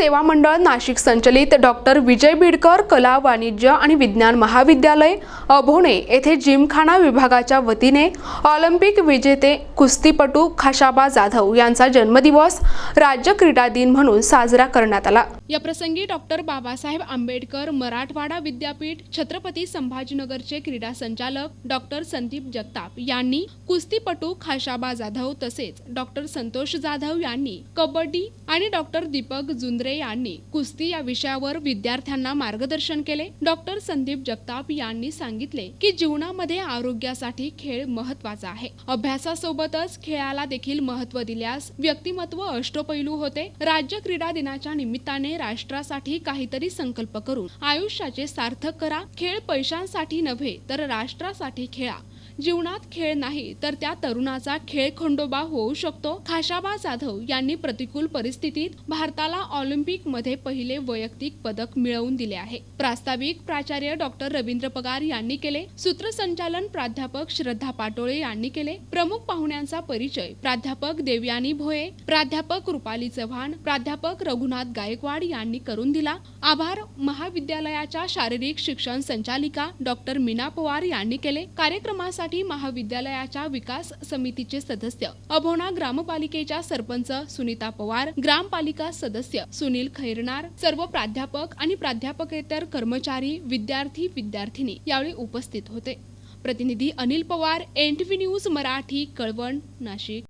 सेवा मंडळ नाशिक संचलित डॉक्टर विजय बिडकर कला वाणिज्य आणि विज्ञान महाविद्यालय अभोणे येथे जिमखाना विभागाच्या वतीने ऑलिम्पिक विजेते कुस्तीपटू खाशाबा जाधव यांचा जन्मदिवस राज्य क्रीडा दिन म्हणून साजरा करण्यात आला. या प्रसंगी डॉक्टर बाबासाहेब आंबेडकर मराठवाडा विद्यापीठ छत्रपती संभाजीनगरचे क्रीडा संचालक डॉक्टर संदीप जगताप यांनी कुस्तीपटू खाशाबा जाधव तसेच डॉक्टर संतोष जाधव यांनी कबड्डी आणि डॉक्टर दीपक जुंद्रे यांनी कुस्ती या विषयावर विद्यार्थ्यांना मार्गदर्शन केले. डॉक्टर संदीप जगताप यांनी सांगितले की जीवनामध्ये आरोग्यासाठी खेळ महत्त्वाचा आहे. अभ्यासासोबतच खेळाला देखील महत्त्व दिल्यास व्यक्तिमत्व अष्टपैलू होते. राज्य क्रीडा दिनाच्या निमित्ताने राष्ट्रासाठी काहीतरी संकल्प करून आयुष्याचे सार्थक करा. खेळ पैशांसाठी नव्हे तर राष्ट्रासाठी खेळा. जीवनात खेळ नाही तर त्या तरुणाचा खेळ खंडोबा होऊ शकतो. खाशाबा जाधव यांनी प्रतिकूल परिस्थितीत भारताला ऑलिम्पिकमध्ये पहिले वैयक्तिक पदक मिळवून दिले आहे. प्रास्ताविक प्राचार्य डॉक्टर रवींद्र पगार यांनी केले. सूत्रसंचालन प्राध्यापक श्रद्धा पाटोळे यांनी केले. प्रमुख पाहुण्यांचा परिचय प्राध्यापक देवयानी भोये प्राध्यापक रुपाली चव्हाण प्राध्यापक रघुनाथ गायकवाड यांनी करून दिला. आभार महाविद्यालयाच्या शारीरिक शिक्षण संचालिका डॉक्टर मीना पवार यांनी केले. कार्यक्रमासाठी महाविद्यालयाच्या विकास समितीचे सदस्य. अभोणा ग्रामपालिकेच्या सरपंच सुनीता पवार ग्रामपालिका सदस्य सुनील खैरनार सर्व प्राध्यापक आणि प्राध्यापकेतर कर्मचारी विद्यार्थी विद्यार्थिनी यावेळी उपस्थित होते. प्रतिनिधी अनिल पवार एन न्यूज मराठी कळवण नाशिक.